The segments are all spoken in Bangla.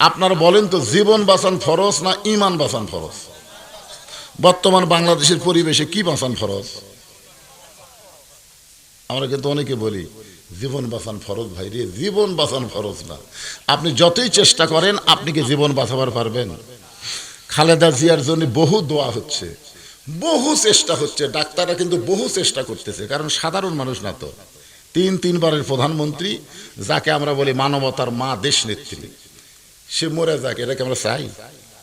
আপনারা বলেন তো, জীবন বাঁচান ফরজ না ইমান বাঁচান ফরজ? বর্তমান বাংলাদেশের পরিবেশে কি বাঁচান ফরজ? আমরা কিন্তু অনেকে বলি, জীবন বাঁচান ফরজ ভাই রে, জীবন বাঁচান ফরজ না। আপনি যতই চেষ্টা করেন, আপনি কি জীবন বাঁচাবার পারবেন? খালেদা জিয়ার জন্য বহু দোয়া হচ্ছে, বহু চেষ্টা হচ্ছে, ডাক্তাররা কিন্তু বহু চেষ্টা করতেছে, কারণ সাধারণ মানুষ না তো। তিন, তিনবারের প্রধানমন্ত্রী, যাকে আমরা বলি মানবতার মা দেশ নেত্রী সে মরে যাক এটাকে আমরা চাই?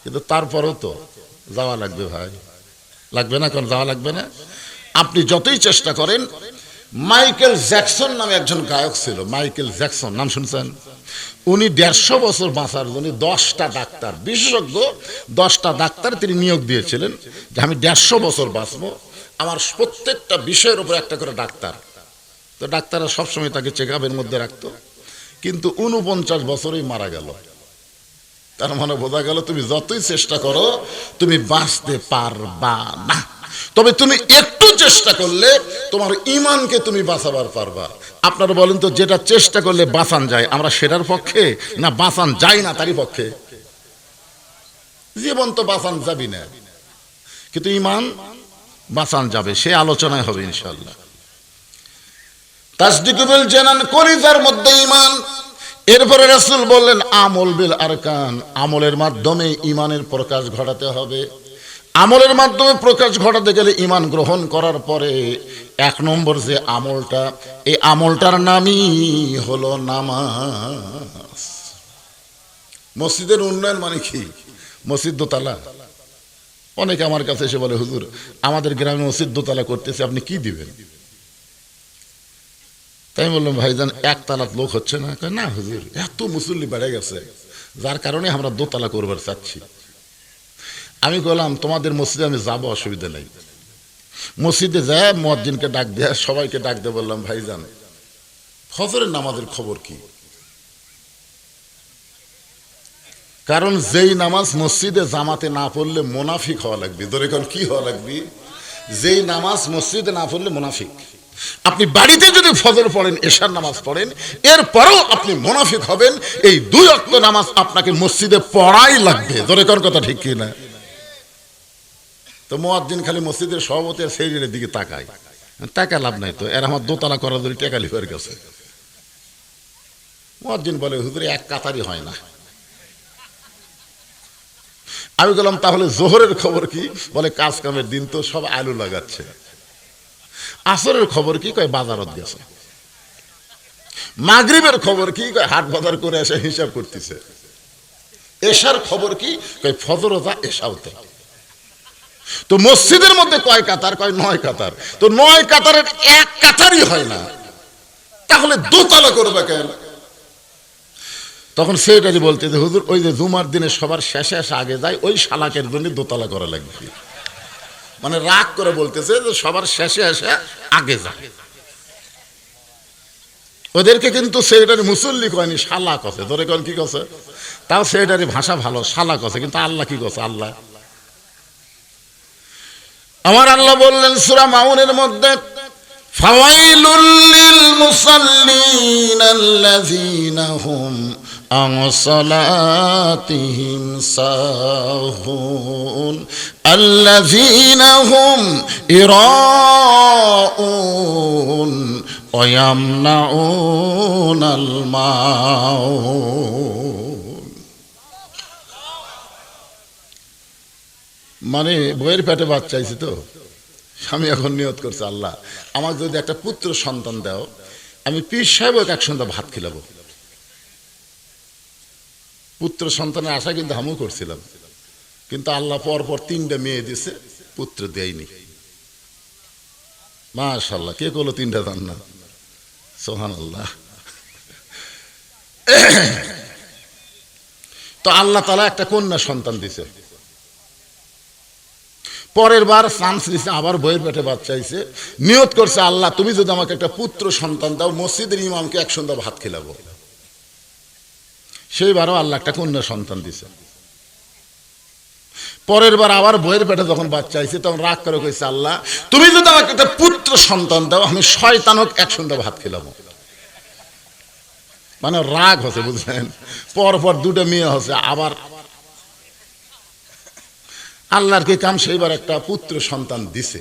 কিন্তু তারপরেও তো যাওয়া লাগবে ভাই। লাগবে না কারণ যাওয়া লাগবে না। আপনি যতই চেষ্টা করেন, মাইকেল জ্যাকসন নামে একজন গায়ক ছিল। মাইকেল জ্যাকসন, নাম শুনছেন? উনি দেড়শো বছর বাঁচার জন্য দশটা ডাক্তার, বিশেষজ্ঞ, দশটা ডাক্তার তিনি নিয়োগ দিয়েছিলেন যে আমি দেড়শো বছর বাঁচব। আমার প্রত্যেকটা বিষয়ের উপর একটা করে ডাক্তার। তো ডাক্তাররা সবসময় তাকে চেক আপের মধ্যে রাখতো। কিন্তু উনপঞ্চাশ বছরেই মারা গেল। তার মানে বোঝা গেল তুমি যতই চেষ্টা করো, তুমি বাঁচতে পারবা না। তবে তুমি একটু চেষ্টা করলে তোমার ইমানকে তুমি বাঁচাবার পারবা। আপনারা বলেন তো, যেটা চেষ্টা করলে বাঁচান যায়, আমরা সেটার পক্ষে না বাঁচান যায় না তারই পক্ষে? জীবন তো বাঁচান যাবি না। কিন্তু ইমান বাঁচান যাবে, সে আলোচনায় হবে ইনশাল্লাহ তাসদিকুল জানান, কলিজার মধ্যে ইমান এরপরে রাসূল বললেন, আমল বিল আরকান, আমলের মাধ্যমে ইমানের প্রকাশ ঘটাতে হবে। আমলের মাধ্যমে প্রকাশ ঘটাতে গেলে ইমান গ্রহণ করার পরে এক নম্বর যে আমলটা, এই আমলটার নামই হলো নামাজ। মসজিদের উন্নয়ন মানে কি? মসজিদ দোতলা। অনেকে আমার কাছে এসে বলে, হুজুর, আমাদের গ্রামে মসজিদ দোতলা করতেছে, আপনি কি দিবেন? তাই আমি বললাম, ভাইজান একতলাত লোক হচ্ছে না? না হুজুর, এত মুসল্লি বেড়ে গেছে, যার কারণে আমরা দোতলা করবার চাচ্ছি। আমি বললাম, তোমাদের মসজিদে আমি যাব, অসুবিধা নেই। মসজিদে যায় মসজিদকে ডাক দেয়া, সবাইকে ডাক দিয়ে বললাম, ভাইজান, ফজরের নামাজের খবর কি? কারণ যেই নামাজ মসজিদে জামাতে না পড়লে মোনাফিক হওয়া লাগবে। কোন, কি হওয়া লাগবে? যেই নামাজ মসজিদে না পড়লে মোনাফিক। আপনি বাড়িতে যদি ফজর পড়েন, এশার নামাজ পড়েন, এরপরেও আপনি মোনাফিক হবেন, এই দুই অক্ত নামাজ আপনাকে মসজিদে পড়াই লাগবে। ধরে কোন কথা ঠিক কি না তো মোয়াজ্জিন খালি মসজিদের সভাপতি আর সেই দিকে তাকায়। টাকা লাভ নাই তো, এর আমার দোতলা করার জন্য টাকা লিফের গেছে মোয়াজ্জিন বলে, হুজুরে, এক কাতারই হয় না। আমি বললাম, তাহলে জোহরের খবর কি? বলে কাজ কামের দিন তো সব আলু লাগাচ্ছে। আসরের খবর কি কয় বাজারত গেছে? মাগরিবের খবর কি কয় হাট বাজার করে এসে হিসাব করতেছে? এশার খবর কি কয় ফজরতা এশাওতে তো। মসজিদের মধ্যে কয় কাতার, কয় নয় কাতার? তো নয় কাতারের এক কাতারই হয় না। তাহলে দোতলা করবে কেন? তখন সেটাই বলতে যে হুজুর, ওই যে জুমার দিনে সবার শেষে এসে আগে যায় ওই শালাকের জন্য দোতলা করা লাগবে। মানে রাগ করে বলতেছে যে সবার শেষে এসে আগে যায় ওদেরকে কিন্তু সেটারি মুসল্লি কয়নি, শালা কছে। ধরে কন কি কছে? তাও সেটারি ভাষা ভালো, শালা কছে, কিন্তু আল্লাহ কি কছে? আল্লাহ। আমার আল্লাহ বললেন, সুরা মাউনের মধ্যে, ফাওয়াইলুল লিল হুম عن صلاتهم ساهون الذين هم إراءون ويمنعون الماعون মানে বইয়ের পেটে বাচ্চা আইছে তো স্বামী এখন নিয়ত করছে আল্লাহ আমাকে যদি একটা পুত্র সন্তান দাও আমি পীর সাহেবকে একসঙ্গে ভাত খিলাবো পুত্র সন্তানের আশা কিন্তু আমিও করছিলাম। কিন্তু আল্লাহ পর পর তিনটা মেয়ে দিছে, পুত্র দেয়নি। মাশাল্লাহ কে করল তিনটা দান না সোহান আল্লাহ তো আল্লাহ তালা একটা কন্যা সন্তান দিছে। পরের বার চান্স দিছে, আবার বইয়ের পেটে বাচ্চা হয়েছে নিয়ত করছে, আল্লাহ তুমি যদি আমাকে একটা পুত্র সন্তান দাও, মসজিদের ইমামকে এক সন্ধ্যা ভাত খেলাবো। সেইবারও আল্লাহ একটা কন্যা সন্তান দিছে। পরের বার আবার বইয়ের পেটে যখন বাচ্চা আইছে, তখন রাগ করে কইছে, আল্লাহ, তুমি যদি আমাকে একটা পুত্র সন্তান দাও, আমি শয়তানক এক সন্ধ্যা ভাত খেলাবো মানে রাগ হচ্ছে, বুঝলেন? পর পর দুটো মেয়ে হচ্ছে, আবার আল্লাহর কি কাম? সেইবার একটা পুত্র সন্তান দিছে।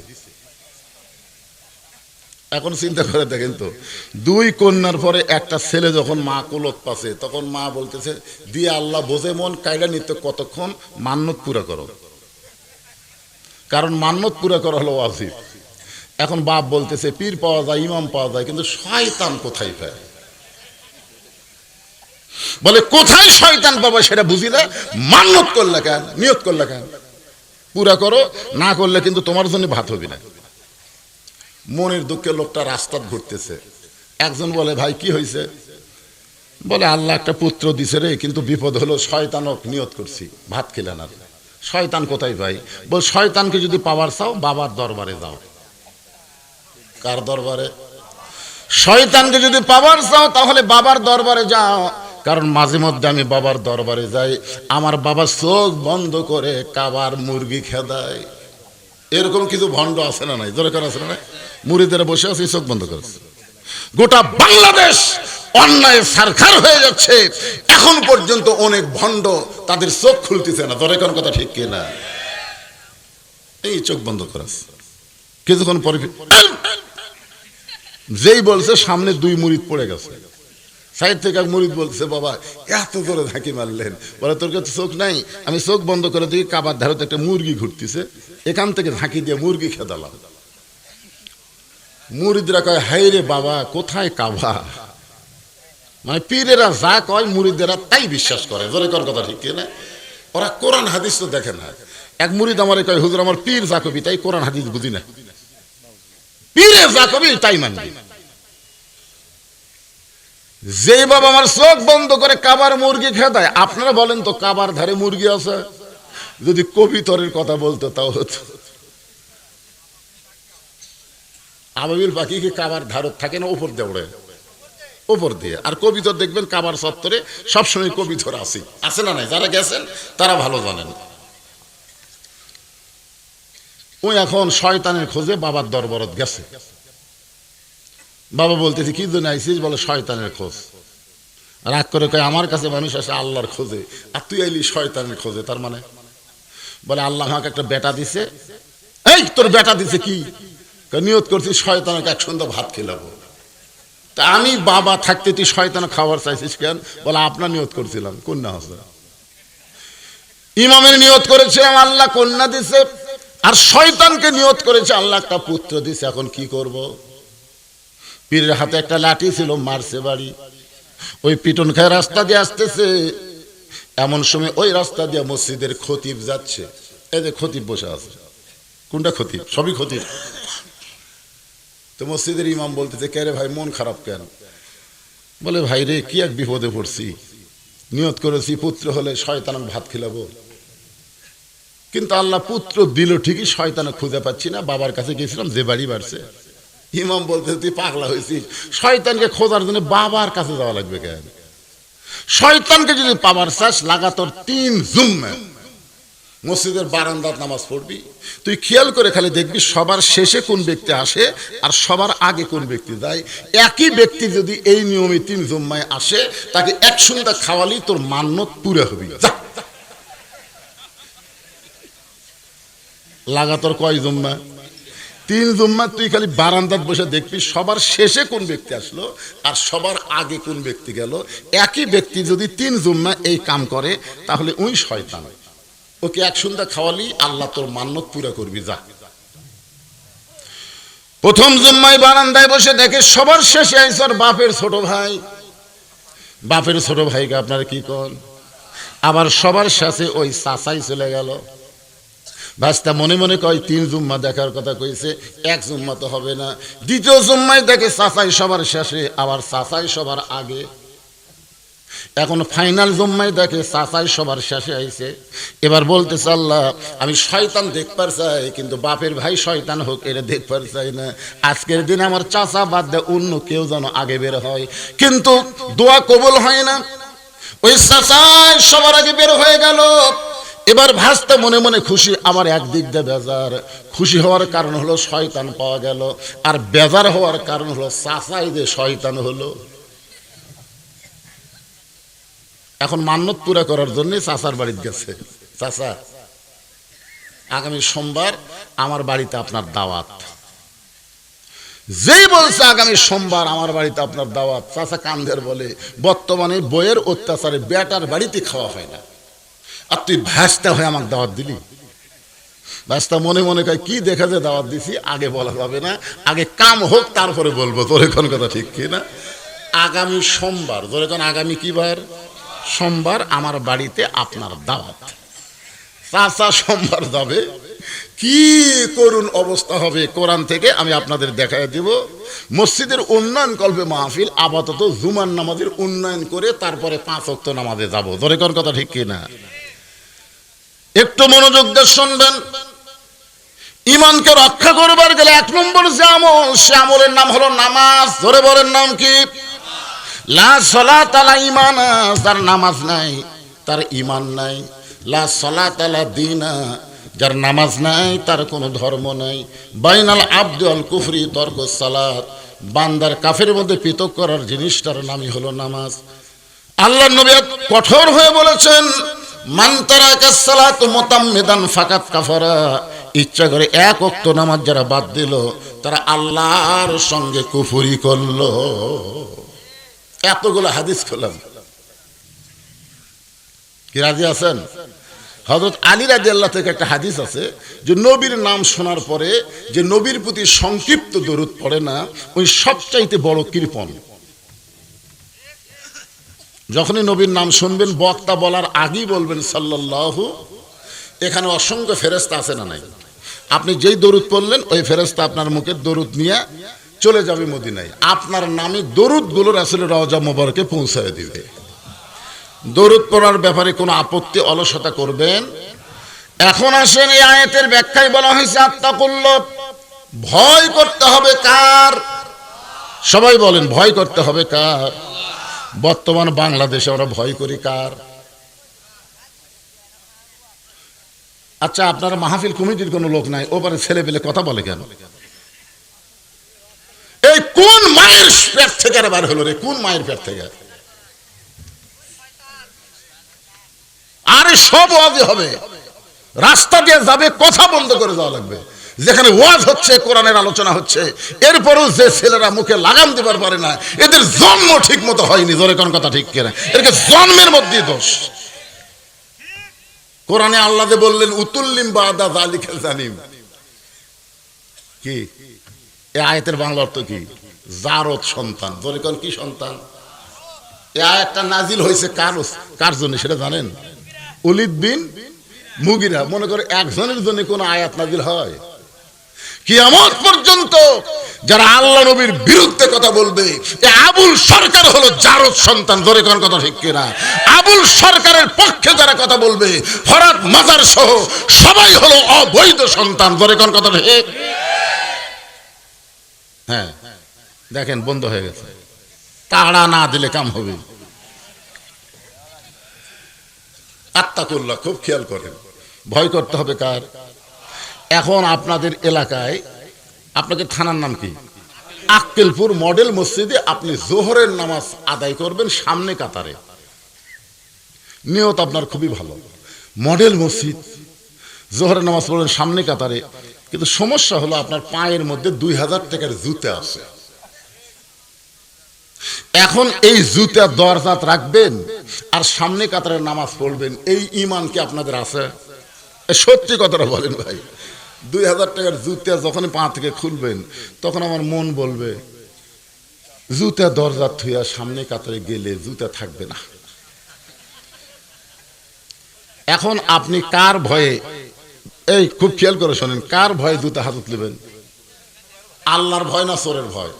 এখন চিন্তা করে দেখেন তো, দুই কন্যার পরে একটা ছেলে যখন মা কুলত পাশে তখন মা বলতেছে, দিয়ে আল্লাহ বোঝে মন কায়দা নিতে কতক্ষণ মান্যত পুরা করো। কারণ মান্যত পুরা করা হলো ওয়াজিব। এখন বাপ বলতেছে, পীর পাওয়া যায়, ইমাম পাওয়া যায়, কিন্তু শয়তান কোথায় পায়? বলে, কোথায় শয়তান পাবো সেটা বুঝি না মান্যত করলে কেন, নিয়ত করলে কেন? পুরা করো, না করলে কিন্তু তোমার জন্য ভাত হবে না। মনের দুঃখে লোকটা রাস্তাত ঘুরতেছে। একজন বলে, ভাই, কি হয়েছে বলে, আল্লাহ একটা পুত্র দিছে রে, কিন্তু বিপদ হলো শয়তানক নিয়ত করছি, ভাত খেলে না শয়তান কোথায় ভাই? বল, শয়তানকে যদি পাওয়ার চাও, বাবার দরবারে যাও। কার দরবারে? শয়তানকে যদি পাওয়ার চাও, তাহলে বাবার দরবারে যাও। কারণ মাঝে মধ্যে আমি বাবার দরবারে যাই, আমার বাবা চোখ বন্ধ করে কাবার মুরগি খেদায়। এরকম কিছু ভণ্ড আছে না নাই? দরকার আছে না নাই? মুড়িদের বসে আছে চোখ বন্ধ করেছে গোটা বাংলাদেশ অন্যায় সারখার হয়ে যাচ্ছে। এখন পর্যন্ত অনেক ভণ্ড তাদের চোখ খুলতেছে না। দরকার কথা ঠিক কিনা? এই চোখ বন্ধ করেছে কিছুক্ষণ পরে যেই বলছে, সামনে দুই মুড়িদ পড়ে গেছে। সাইড থেকে এক মুরিদ বলছে, বাবা, এত করে ঝাঁকি মারলেন। বলে, তোর কাছে চোখ নাই। আমি চোখ বন্ধ করে দিই কাবার ধারতে একটা মুরগি ঘুরতেছে। এখান থেকে ঝাঁকি দিয়ে মুরগি খেদালাম। মুরিদরা কয় হাই রে বাবা, কোথায় কাবা? মানে পীরেরা যা কয়, মুরিদেরা তাই বিশ্বাস করে। জোরে কর কথা ঠিক না ওরা কোরআন হাদিস তো দেখে না। এক মুরিদ আমার কয়, হুজুর, আমার পীর যা কবি তাই কোরআন হাদিস বুঝি না। পীরে যা কবি তাই মানবি। যে বাবা আমার চোখ বন্ধ করে কাবার মুরগি খেয়ে দেয় আপনারা বলেন তো কাবার ধারে মুরগি আছে? যদি কবিতরের কথা বলতো, তাও হতো। আবাবিল পাখি কি কাবার ধারত থাকে না উপর দিয়ে ওড়ে। উপর দিয়ে। আর কবিতর দেখবেন কাবার সত্তরে সবসময় কবিতর আছে। আছে না নাই? যারা গেছেন, তারা ভালো জানেন। ওই এখন শয়তানের খোঁজে বাবার দরবারত গেছে। বাবা বলতেছে, কি জন্য আইসিস বলে, শয়তানের খোঁজ। রাগ করে কয়, আমার কাছে মানুষ আসে আল্লাহর খোঁজে। আর তুই আইলি শয়তানের খোঁজে, তার মানে? বলে, আল্লাহ আমাকে একটা বেটা দিছে। এই, তোর বেটা দিছে কি? নিয়ত করছি শয়তানকে এক সন্ধ্যা ভাত খেলাবো তা আমি বাবা থাকতে তুই শয়তান খাবার চাইছিস কেন? বলে, আপনার নিয়ত করছিলাম, কন্যা হাসা ইমামের নিয়ত করেছিলাম আল্লাহ কন্যা দিছে। আর শয়তানকে নিয়ত করেছে, আল্লাহ একটা পুত্র দিছে, এখন কি করব। পীরের হাতে একটা লাঠি ছিল, মারছে বাড়ি। ওই পিটন খায় রাস্তা দিয়ে আসতেছে। এমন সময় ওই রাস্তা দিয়ে মসজিদের খতিব যাচ্ছে। এই যে খতিব বসে আছে। কোনটা খতিব? সবই খতিব। তো মসজিদের ইমাম বলতেছে, কে রে ভাই, মন খারাপ কেন? বলে, ভাই রে, কি এক বিপদে পড়ছি। নিয়ত করেছি পুত্র হলে শয়তান ভাত খিলাবো। কিন্তু আল্লাহ পুত্র দিল ঠিকই শয়তানে খুঁজে পাচ্ছি না। বাবার কাছে গেছিলাম, যে বাড়ি বাড়ছে। ইমাম বলতে তুই পাগলা হয়েছিস। শয়তানকে খোঁজার জন্য বাবার কাছে যাওয়া লাগবে কেন? শয়তানকে যদি পাবার চাস লাগাতর তিন জুম্মে মসজিদের বারান্দার নামাজ পড়বি। তুই খেয়াল করে খালি দেখবি সবার শেষে কোন ব্যক্তি আসে আর সবার আগে কোন ব্যক্তি যায়। একই ব্যক্তি যদি এই নিয়মে তিন জুম্মায় আসে, তাকে এক সন্ধ্যা খাওয়ালি তোর মান্যত পুরে হবি। লাগাতর কয় জুম্মা তিন জুম্মা তুই খালি বারান্দাত বসে দেখবি সবার শেষে কোন ব্যক্তি আসলো আর সবার আগে কোন ব্যক্তি গেল। একই ব্যক্তি যদি তিন জুম্মা এই কাম করে, তাহলে ওই শয়তান। ওকে এক সন্ধ্যা খাওয়ালি, আল্লাহ তোর মান্যত পুরা করবি, যা। প্রথম জুম্মায় বারান্দায় বসে দেখে সবার শেষে আইসর বাপের ছোট ভাই। বাপের ছোট ভাইকে আপনারা কি কন? আবার সবার শেষে ওই চাচাই চলে গেল। ভাস্তা মনে মনে কয়, তিন জুম্মা দেখার কথা কইছে, এক জুম্মা তো হবে না। দ্বিতীয় জুম্মায় দেখে চাচাই সবার শেষে, আবার চাচাই সবার আগে। এখন ফাইনাল জুম্মায় দেখে চাচাই সবার শেষে আইছে। এবার বলতে আল্লাহ, আমি শয়তান দেখবার চাই, কিন্তু বাপের ভাই শয়তান হোক এটা দেখবার চাই না। আজকের দিন আমার চাচা বাদ দেয় অন্য কেউ যেন আগে বের হয়। কিন্তু দোয়া কবুল হয় না। ওই চাচাই সবার আগে বের হয়ে গেল। এবার ভাসতে মনে মনে খুশি, আমার একদিক দিয়ে বেজার। খুশি হওয়ার কারণ হলো শয়তান পাওয়া গেল, আর বেজার হওয়ার কারণ হলো চাচাই যে শয়তান হলো। এখন মান্যত পুরা করার জন্য চাচার বাড়িতে গেছে। চাচা, আগামী সোমবার আমার বাড়িতে আপনার দাওয়াত। যেই বলছে আগামী সোমবার আমার বাড়িতে আপনার দাওয়াত, চাচা কান্দের বলে, বর্তমানে বইয়ের অত্যাচারে বেটার বাড়িতে খাওয়া হয় না। আর তুই ভ্যাসটা হয়ে আমাকে দাওয়াত দিলি? ভ্যাসটা মনে মনে কয়, কি দেখা যায় দাওয়াত দিছি, আগে বলা যাবে না। আগে কাম হোক, তারপরে বলব। তোর এখন কথা ঠিক কি না? আগামী সোমবার তোর এখন আগামী কি বার? সোমবার আমার বাড়িতে আপনার দাওয়াত। চাচা সোমবার যাবে। কি করুণ অবস্থা হবে, কোরআন থেকে আমি আপনাদের দেখায় দিব। মসজিদের উন্নয়ন কল্পে মাহফিল, আপাতত জুমার নামাজের উন্নয়ন করে তারপরে পাঁচ অক্ত নামাজে যাব। ধরে কোন, কথা ঠিক কিনা একটু মনোযোগ দিয়ে শুনবেন। ইমানকে রক্ষা করবার গেলে এক নম্বর যে আমল, সে আমলের নাম হলো নামাজ। ধরে বলেন নাম কি? লা সলা তালা ইমান তার নামাজ নাই, তার ইমান নাই। লা সলা তালা দিনা, যার নামাজ নাই, তার কোনো ধর্ম নাই। বাইনাল আব্দুল কুফরি তর্ক সালাত। বান্দার কাফের মধ্যে পৃথক করার জিনিসটার নামই হলো নামাজ। আল্লাহ নবী কঠোর হয়ে বলেছেন ইচ্ছা করে এক অক্ত নামাজ যারা বাদ দিল, তারা আল্লাহর সঙ্গে কুফুরি করল। এতগুলো হাদিস করলাম কি রাজি আছেন? হজরত আলী রাজি আল্লাহ থেকে একটা হাদিস আছে, যে নবীর নাম শোনার পরে যে নবীর প্রতি সংক্ষিপ্ত দরুদ পড়ে না, ওই সবচাইতে বড় কৃপণ। যখনই নবীর নাম শুনবেন, বক্তা বলার আগেই বলবেন, সাল্লাল্লাহু, এখানে অসংখ্য ফেরেস্তা আছে না নাই? আপনি যেই দরুদ পড়লেন, ওই ফেরেস্তা আপনার মুখের দরুদ নিয়ে চলে যাবে মদিনায়। আপনার নামে দরুদগুলো আসলে রওজা মোবারকে পৌঁছায় দিবে। দরুদ পড়ার ব্যাপারে কোনো আপত্তি, অলসতা করবেন? এখন আসেন এই আয়াতের ব্যাখ্যায় বলা হয়েছে আত্মাকুল্ল ভয় করতে হবে কার? সবাই বলেন, ভয় করতে হবে কার? বর্তমান বাংলাদেশে আমরা ভয় করি কার? আচ্ছা আপনার মাহফিল কমিটির কোনো লোক নাই ওপারে ছেলে পেলে কথা বলে কেন? এই কোন মায়ের পেট থেকে বার হলো রে? কোন মায়ের পেট থেকে? আরে সব হবে। রাস্তা দিয়ে যাবে, কথা বন্ধ করে যাওয়া লাগবে। যেখানে ওয়াজ হচ্ছে, কোরআনের আলোচনা হচ্ছে, এরপরও যে ছেলেরা মুখে লাগাম দিবার পারে না, এদের জন্ম ঠিক মতো হয়নি, জোরে কোন কথা ঠিক কেনা? এদেরকে জন্মের মধ্যেই দোষ। কোরআনে আল্লাহ বললেন, উতুল্লিম বাদা জালিকাল জানিম কি? এ আয়াতের বাংলা অর্থ কি? জারত সন্তান। জোরে কোন কি সন্তান? এ আয়াতটা নাজিল হয়েছে কার কার জন্য সেটা জানেন? উলিদ বিন মুগিরা। মনে করে একজনের জন্য কোন আয়াত নাজিল হয়? কিয়ামত পর্যন্ত যারা আল্লাহ নবীর বিরুদ্ধে কথা বলবে আবুল সরকার হলো জারদ সন্তান, ধরে কোন কথা ঠিক কিনা? আবুল সরকারের পক্ষে যারা কথা বলবে ফরাত মাজার সহ সবাই হলো অবৈধ সন্তান, ধরে কোন কথা ঠিক? হ্যাঁ দেখেন, বন্ধ হয়ে গেছে। তাড়া না দিলে কাম হবে। আত্মাকুল্লাহ, খুব খেয়াল করেন। ভয় করতে হবে কার? এখন আপনাদের এলাকায় আপনাকে থানার নাম কি? আক্কেলপুর মডেল মসজিদে আপনি জোহরের নামাজ আদায় করবেন সামনে কাতারে। নিয়ত আপনার খুবই ভালো। মডেল মসজিদ, জোহরের নামাজ পড়বেন সামনে কাতারে, কিন্তু সমস্যা হলো আপনার পায়ের মধ্যে দুই হাজার টাকার জুতে আছে। এখন এই জুতা দরজাত রাখবেন আর সামনে কাতারে নামাজ পড়বেন, এই ইমান কি আপনাদের আছে। সত্যি কথাটা বলেন ভাই। দুই হাজার টাকার জুতা যখন পা থেকে খুলবেন, তখন আমার মন বলবে জুতা দরজা থুয়া সামনে কাতারে গেলে জুতা থাকবে না। এখন আপনি কার ভয়ে, এই খুব খেয়াল করে শোনেন, কার ভয়ে জুতা হাতত নেবেন আল্লাহর ভয় না চোরের ভয়?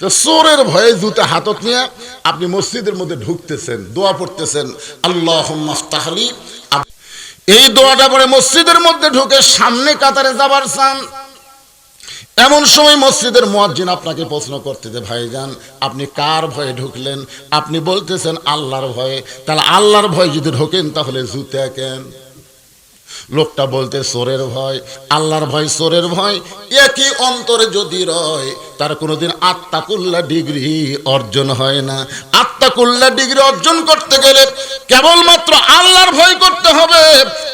তো চোরের ভয়ে জুতা হাতত নিয়ে আপনি মসজিদের মধ্যে ঢুকতেছেন, দোয়া পড়তেছেন আল্লাহ তাহলি এই দোয়াটা পরে মসজিদের মধ্যে ঢুকে সামনে কাতারে যাবার চান। এমন সময় মসজিদের মোয়াজ্জিন আপনাকে প্রশ্ন করতে ভাই যান আপনি কার ভয়ে ঢুকলেন? আপনি বলতেছেন আল্লাহর ভয়ে। তাহলে আল্লাহর ভয়ে যদি ঢোকেন, তাহলে জুতে কেন? লোকটা বলতে, সোরের ভয়, আল্লাহর ভয়, সোরের ভয়, একই অন্তরে যদি রয়, তার কোনোদিন আত্মাকুল্লা ডিগ্রি অর্জন হয় না। আত্মাকুল্লা ডিগ্রি অর্জন করতে গেলে কেবলমাত্র আল্লাহর ভয় করতে হবে।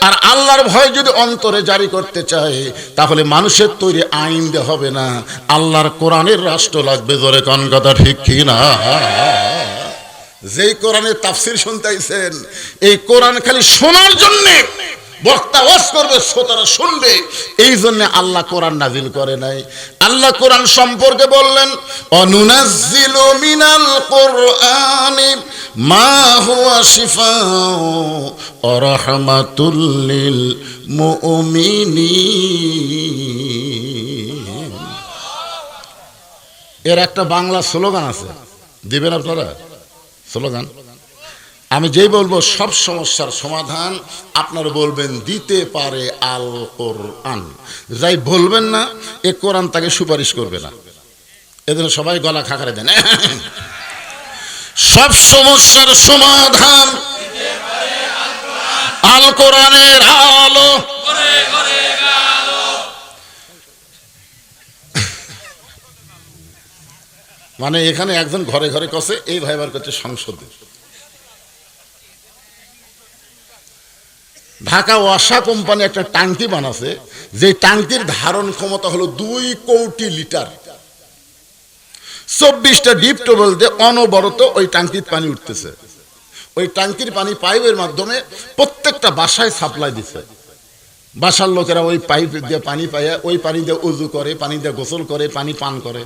আর আল্লাহর ভয় যদি অন্তরে জারি করতে চায়, তাহলে মানুষের তৈরি আইন হবে না। আল্লাহর কোরআনের রাষ্ট্র লাগবে জোরে কন কথা ঠিক কি না? যেই কোরআনের তাফসির শুনতেছেন এই কোরআন খালি শোনার জন্যে বক্তা ওয়াজ করবে, শ্রোতারা শুনবে। এই জন্য আল্লাহ কোরআন নাজিল করে নাই। আল্লাহ কোরআন সম্পর্কে বললেন, অনুনাজ্জিলু মিনাল কোরআনি মা হুয়া ওয়া রাহমাতুল লিল মুমিনিন। এর একটা বাংলা স্লোগান আছে। দিবেন আপনারা? স্লোগান? আমি যেই বলব, সব সমস্যার সমাধান আপনারা বলবেন, দিতে পারে আল কোরআন যাই বলবেন না, এ কোরআন তাকে সুপারিশ করবে না। এদের সবাই গলা খাকারে দেন। সব সমস্যার সমাধান আল কোরআনের আলো। মানে এখানে একজন ঘরে ঘরে কষে এই ভাইবার করছে সংসদে। ঢাকা ওয়াসা কোম্পানি একটা টাঙ্কি বানাছে। যে টাঙ্কির ধারণ ক্ষমতা হলো দুই কোটি লিটার। চব্বিশটা ডিপ টেবল দিয়ে অনবরত ওই টাঙ্কির পানি উঠতেছে। ওই টাঙ্কির পানি পাইপের মাধ্যমে প্রত্যেকটা বাসায় সাপ্লাই দিছে। বাসার লোকেরা ওই পাইপ দিয়ে পানি পায়, ওই পানি দিয়ে উজু করে, পানি দিয়ে গোসল করে, পানি পান করে।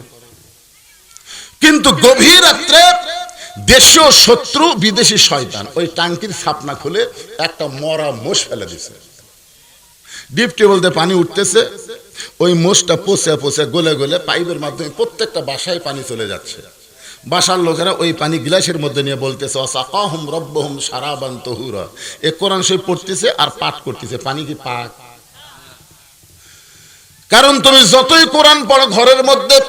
কিন্তু গভীর রাত্রে দেশীয় শত্রু, বিদেশি শয়তান। ওই টাঙ্কির ছাপনা খুলে একটা মরা মোষ ফেলে দিছে। ডিপ টেবলতে পানি উঠতেছে। ওই মোষটা পচে পচে গলে গলে পাইপের মাধ্যমে প্রত্যেকটা বাসায় পানি চলে যাচ্ছে। বাসার লোকেরা ওই পানি গ্লাসের মধ্যে নিয়ে বলতেছে অসাকাহুম রব্বহুম সারাবান তহুরা। এ কোরআন শরীফ পড়তেছে আর পাঠ করতেছে। পানি কি পাক? কারণ তুমি যতই কোরআন পড়ো, ঘরের মধ্যে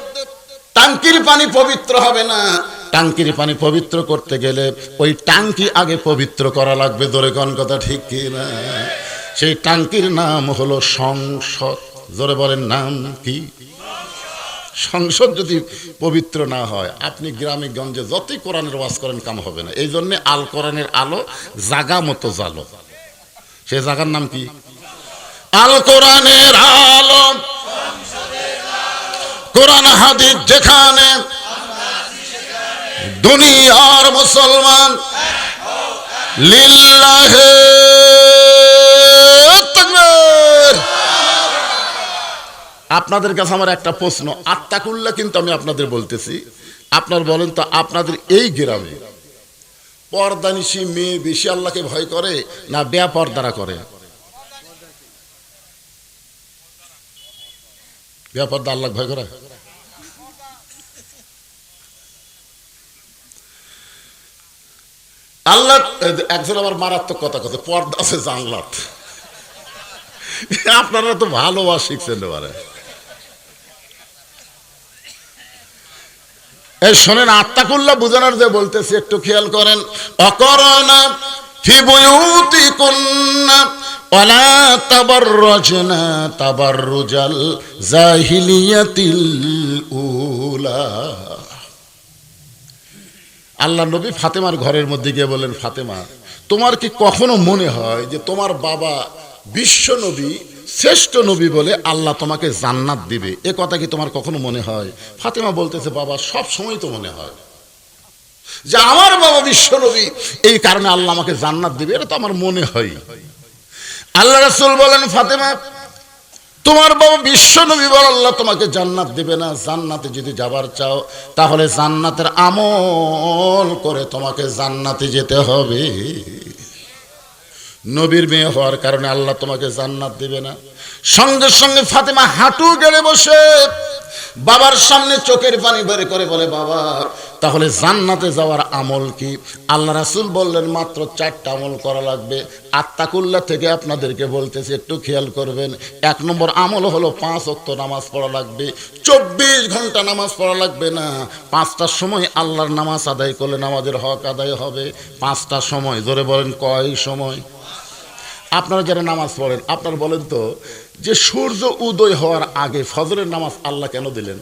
টাঙ্কির পানি পবিত্র হবে না। টাঙ্কির পানি পবিত্র করতে গেলে ওই টাঙ্কি আগে পবিত্র করা লাগবে ধরে কোন কথা ঠিক কি না সেই টাঙ্কির নাম হলো সংসদ। জোরে বলেন, নাম কি? সংসদ যদি পবিত্র না হয়, আপনি গ্রামে গঞ্জে যতই কোরআনের ওয়াজ করেন, কাম হবে না। এই জন্যে আল কোরআনের আলো জাগা মতো জালো সে জাগার নাম কি? আল কোরআনের আলো। কোরআন হাদিস যেখানে দুনিয়ার মুসলমান। লিল্লাহে। আপনাদের কাছে আমার একটা প্রশ্ন আত্মাকুল্লা কিন্তু আমি আপনাদের বলতেছি। আপনার বলেন তো, আপনাদের এই গ্রামে পর্দানিশি মেয়ে বেশি আল্লাহকে ভয় করে না বেপর্দারা করে? বেপর্দা আল্লাহ ভয় করে? আল্লাহ একজন আবার মারাত্মক কথা কথা পর্দা আছে জানলাত আপনারা তো ভালোবাস শিখছেন এবারে। এই শোনেন, আত্মাকুল্লাহ বুঝানোর যে বলতেছি, একটু খেয়াল করেন। অকরণা ফি বুয়ুতি কুন্না ওয়ালা তাবাররাজনা তাবাররুজাল জাহিলিয়াতিল উলা। আল্লাহ নবী ফাতেমার ঘরের মধ্যে গিয়ে বলেন ফাতেমা, তোমার কি কখনো মনে হয় যে তোমার বাবা বিশ্ব নবী, শ্রেষ্ঠ নবী বলে আল্লাহ তোমাকে জান্নাত দিবে? এ কথা কি তোমার কখনো মনে হয়? ফাতেমা বলতেছে, বাবা, সব সময় তো মনে হয় যে আমার বাবা বিশ্ব নবী, এই কারণে আল্লাহ আমাকে জান্নাত দিবে, এটা তো আমার মনে হয়। আল্লাহ রাসূল বলেন, ফাতেমা তোমার বাবা বিশ্ব নবী বল, আল্লাহ তোমাকে জান্নাত দিবে না। জান্নাতে যদি যাবার চাও, তাহলে জান্নাতের আমল করে তোমাকে জান্নাতে যেতে হবে। নবীর মেয়ে হওয়ার কারণে আল্লাহ তোমাকে জান্নাত দিবে না। সঙ্গে সঙ্গে ফাতেমা হাঁটু গেলে বসে বাবার সামনে চোখের পানি বের করে বলে, বাবা, তাহলে জান্নাতে যাওয়ার আমল কি? আল্লাহ রাসুল বললেন, মাত্র চারটা আমল করা লাগবে। আত্মাকুল্লা থেকে আপনাদেরকে বলতেছি, একটু খেয়াল করবেন। এক নম্বর আমল হলো পাঁচ অক্ত নামাজ পড়া লাগবে। চব্বিশ ঘণ্টা নামাজ পড়া লাগবে না। পাঁচটার সময় আল্লাহর নামাজ আদায় করলে নামাজের হক আদায় হবে। পাঁচটার সময় ধরে বলেন, কয় সময়? আপনারা যারা নামাজ পড়েন, আপনারা বলেন তো যে সূর্য উদয় হওয়ার আগে ফজরের নামাজ আল্লাহ কেন দিলেন?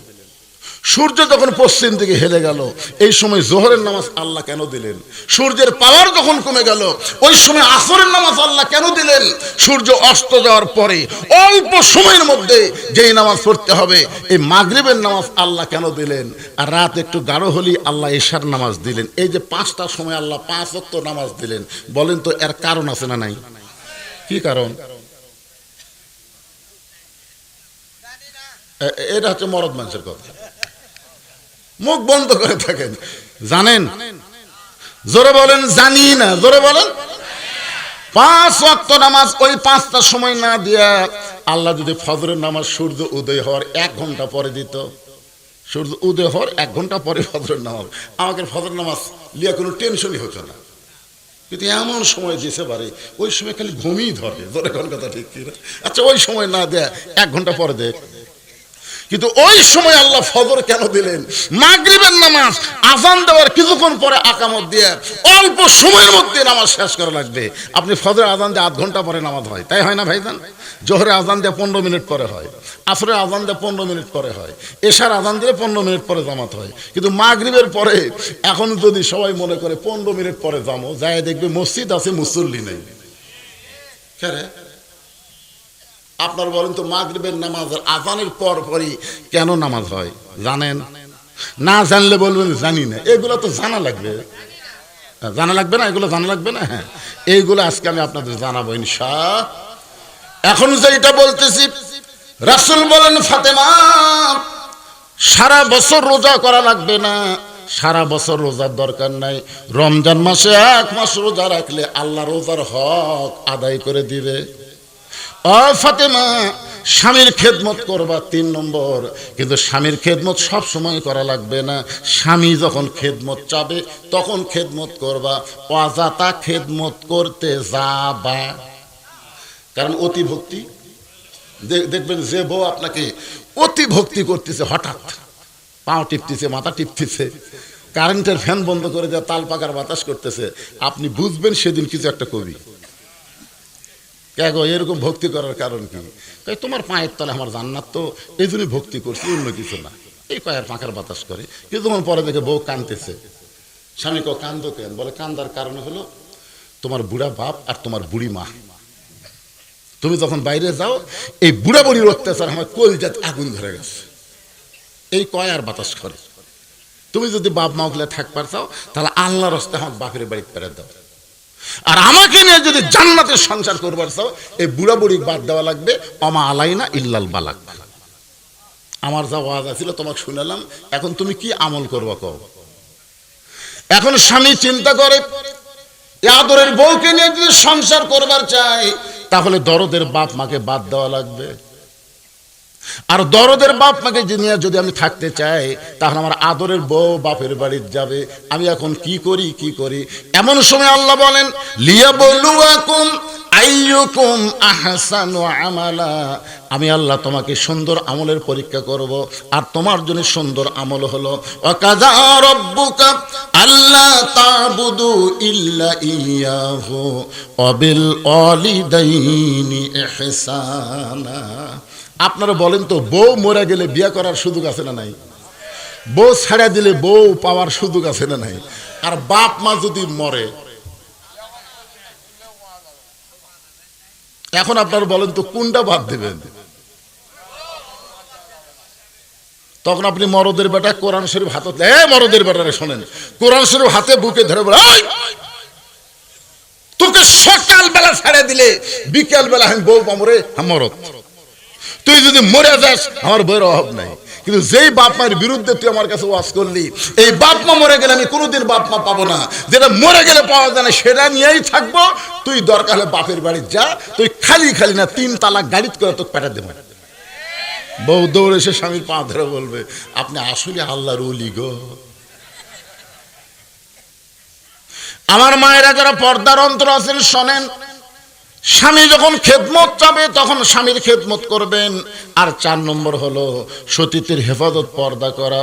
সূর্য যখন পশ্চিম দিকে হেলে গেল, এই সময় জোহরের নামাজ আল্লাহ কেন দিলেন? সূর্যের পাওয়ার যখন কমে গেল, ওই সময় আসরের নামাজ আল্লাহ কেন দিলেন? সূর্য অস্ত যাওয়ার পরে, অল্প সময়ের মধ্যে যেই নামাজ পড়তে হবে, এই মাগরিবের নামাজ আল্লাহ কেন দিলেন? আর রাত একটু গাঢ় হলেই আল্লাহ এশার নামাজ দিলেন। এই যে পাঁচটার সময় আল্লাহ পাঁচ নামাজ দিলেন, বলেন তো এর কারণ আছে না নাই? কি কারণ? এটা হচ্ছে মরদ মানুষের কথা। মুখ বন্ধ করে থাকেন। জানেন? জোরে বলেন, জানি না। জোরে বলেন। পাঁচ ওয়াক্ত নামাজ ওই পাঁচটার সময় না দিয়া আল্লাহ যদি ফজরের নামাজ সূর্য উদয় হওয়ার এক ঘণ্টা পরে দিত। সূর্য উদয় হওয়ার এক ঘণ্টা পরে ফজরের নামাজ। আমাকে ফজর নামাজ লিয়া কোনো টেনশনই হতো না। কিন্তু এমন সময় যেতে পারে, ওই সময় খালি ঘুমিয়ে ধরে। ধরে কোন কথা ঠিক কিনা? আচ্ছা ওই সময় না দেয়, এক ঘণ্টা পরে দেখ কিন্তু ওই সময় আল্লাহ ফজর কেন দিলেন? মাগরিবের নামাজ, আজান দেওয়ার কিছুক্ষণ পরে আকামত দিয়ে অল্প সময়ের মধ্যে নামাজ শেষ করা লাগবে। আপনি ফজরের আজান দিয়ে আধ ঘণ্টা পরে নামাজ হয়। তাই হয় না ভাইজান? জোহরে আজান দিয়ে পনেরো মিনিট পরে হয়। আসরে আজান দিয়ে পনেরো মিনিট পরে হয়। এশার আজান দিয়ে পনেরো মিনিট পরে জামাত হয়। কিন্তু মাগরিবের পরে এখন যদি সবাই মনে করে পনেরো মিনিট পরে জামো, যায় দেখবে মসজিদ আছে মুসল্লি নেই। আপনার বলেন তো মাগরিবের নামাজ আজানের পর পরই কেন নামাজ হয়? জানেন? না জানলে বলবেন জানি না। এগুলো তো জানা লাগবে। হ্যাঁ, জানা লাগবে না? এগুলো জানা লাগবে না? হ্যাঁ। এইগুলো আজকে আমি আপনাদের জানাব ইনশা। এখন যেটা বলতেছি রাসুল বলেন ফাতেমা সারা বছর রোজা করা লাগবে না। সারা বছর রোজার দরকার নাই। রমজান মাসে এক মাস রোজা রাখলে আল্লাহ রোজার হক আদায় করে দিবে। ও ফাতেমা, স্বামীর খেদমত করবা তিন নম্বর। কিন্তু স্বামীর খেদমত সব সময় করা লাগবে না। স্বামী যখন খেদমত চাবে, তখন খেদমত করবা। অজাতা খেদমত করতে যাবা। কারণ অতি ভক্তি দেখবেন যে বউ আপনাকে অতি ভক্তি করতেছে হঠাৎ। পাও টিপতেছে, মাথা টিপতেছে। কারেন্টের ফ্যান বন্ধ করে দেওয়া তাল পাকার বাতাস করতেছে। আপনি বুঝবেন সেদিন কিছু একটা কবি। গো, এরকম ভক্তি করার কারণ কি, তোমার পায়ের তলে আমার জান্নাত তো, এই জন্যই ভক্তি করছি, অন্য কিছু না। এই পায়ের পাখার বাতাস করে। কিছুক্ষণ পরে দেখে বউ কানতেছে স্বামী কো কান্দো কেন? বলে, কান্দার কারণ হলো তোমার বুড়া বাপ আর তোমার বুড়ি মা। তুমি যখন বাইরে যাও, এই বুড়া বুড়ির অত্যাচার আমার কলজাত আগুন ধরে গেছে। এই কয় আর বাতাস করে। তুমি যদি বাপ মা ওগুলো থাকবার চাও, তাহলে আল্লাহ রস্তে আমার বাপের বাড়ি পেরে দাও। আর আমাকে নিয়ে যদি জান্নাতের সংসার করবার চাও, এই বুড়া বুড়ি বাদ দেওয়া লাগবে। অমা আলাইনা ইল্লাল বালাক। আমার যা ওয়াজ আছিল, তোমাকে শুনালাম। এখন তুমি কি আমল করবা কও? এখন স্বামী চিন্তা করে আদরের বউকে নিয়ে যদি সংসার করবার চাই তাহলে দরদের বাপ মাকে বাদ দেওয়া লাগবে। আর দরদের বাপ মাকে যে নিয়ে যদি আমি থাকতে চাই, তাহলে আমার আদরের বউ বাপের বাড়ির যাবে। আমি এখন কি করি কি করি? এমন সময় আল্লাহ বলেন লিয়া বলুয়াকুম আইয়ুকুম আমালা। আমি আল্লাহ তোমাকে সুন্দর আমলের পরীক্ষা করব, আর তোমার জন্য সুন্দর আমল হলো আল্লাহ তাবুদু ইল্লা ইয়াহু অবিল অলিদাইনি ইহসানা। আপনারা বলেন তো বউ মরে গেলে বিয়ে করার সুযোগ আছে না নাই? বউ ছাড়া দিলে বউ পাওয়ার সুযোগ আছে না নাই? আর বাপ মা যদি মরে এখন আপনারা বলেন তো কোনটা বাদ দেবেন? তখন আপনি মরদের বেটা কোরআন শরীফ হাতে এ মরদের বেটারে শোনেন কোরআন শরীফ হাতে বুকে ধরে বলে "এই, তোকে সকাল বেলা ছেড়ে দিলে বিকেল বেলা আমি বউ পামরে মরদ। তুই যদি মরে যাস, আমার বইয়ের অভাব নাই। কিন্তু যেই বাপ মায়ের বিরুদ্ধে তুই আমার কাছে ওয়াজ করলি, এই বাপ মা মরে গেলে আমি কোনোদিন বাপ মা পাবো না। যেটা মরে গেলে পাওয়া যায় না, সেটা নিয়েই থাকব। তুই দরকার হলে বাপের বাড়ি যা, তুই খালি খালি না, তিন তালাক গাড়িত করে তোকে পেটা দেবো। বউ দৌড়ে এসে স্বামীর পা ধরে বলবে, আপনি আসলে আল্লাহর উলি গো। আমার মায়েরা যারা পর্দার অন্তর আছেন, শোনেন স্বামী যখন খেদমত চাবে, তখন স্বামীর খেদমত করবেন। আর চার নম্বর হলো সতীতের হেফাজত পর্দা করা।